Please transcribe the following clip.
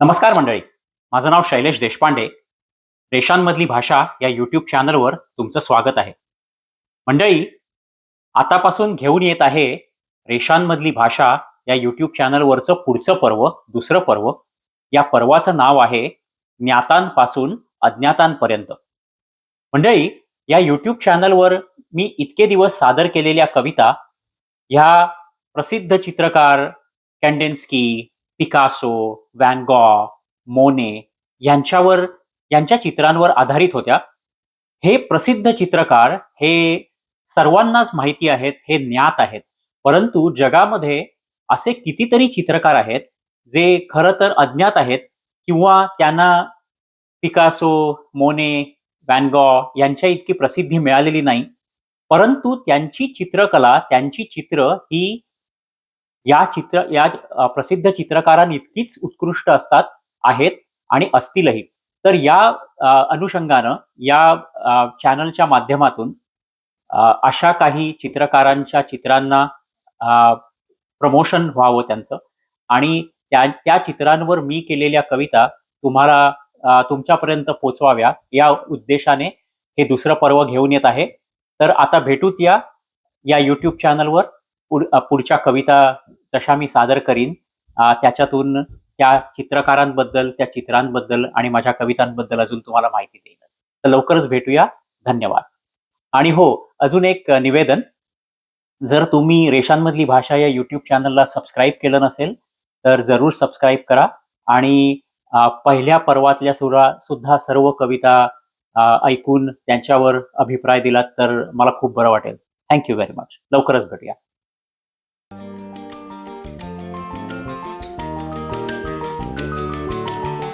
नमस्कार मंडळी. माझं नाव शैलेश देशपांडे. रेषांमधली भाषा या यूट्यूब चॅनलवर तुमचं स्वागत आहे. मंडळी आतापासून घेऊन येत आहे रेषांमधली भाषा या यूट्यूब चॅनलवरचं पुढचं पर्व दुसरं पर्व. या पर्वाचं नाव आहे ज्ञातांपासून अज्ञातांपर्यंत. मंडळी या यूट्यूब चॅनलवर मी इतके दिवस सादर केलेल्या कविता ह्या प्रसिद्ध चित्रकार कॅन्डेन्स्की पिकासो वॅनगॉ गॉ मोने यांच्यावर यांच्या चित्रांवर आधारित होत्या. हे प्रसिद्ध चित्रकार हे सर्वांनाच माहिती आहेत हे ज्ञात आहेत. परंतु जगामध्ये असे कितीतरी चित्रकार आहेत जे खरं तर अज्ञात आहेत किंवा त्यांना पिकासो मोने वॅनगॉ यांच्या इतकी प्रसिद्धी मिळालेली नाही. परंतु त्यांची चित्रकला त्यांची चित्र ही या चित्र या प्रसिद्ध चित्रकारांइतकीच उत्कृष्ट असतात आहेत आणि असतीलही. तर या अनुषंगानं या चॅनलच्या माध्यमातून अशा काही चित्रकारांच्या चित्रांना प्रमोशन व्हावं त्यांचं. आणि त्या त्या चित्रांवर मी केलेल्या कविता तुम्हाला तुमच्यापर्यंत पोचवाव्या या उद्देशाने हे दुसरं पर्व घेऊन येत आहे. तर आता भेटूच या या यूट्यूब चॅनलवर पुढ पुढच्या कविता जशा मी सादर करीन त्याच्यातून त्या चित्रकारांबद्दल त्या चित्रांबद्दल आणि माझ्या कवितांबद्दल अजून तुम्हाला माहिती देईन तर लवकरच भेटूया. धन्यवाद. आणि हो अजून एक निवेदन. जर तुम्ही रेषांमधली भाषा या यूट्यूब चॅनलला सबस्क्राईब केलं नसेल तर जरूर सबस्क्राईब करा. आणि पहिल्या पर्वातल्या सुरा सुद्धा सर्व कविता ऐकून त्यांच्यावर अभिप्राय दिलात तर मला खूप बरं वाटेल. थँक्यू व्हेरी मच लवकरच भेटूया.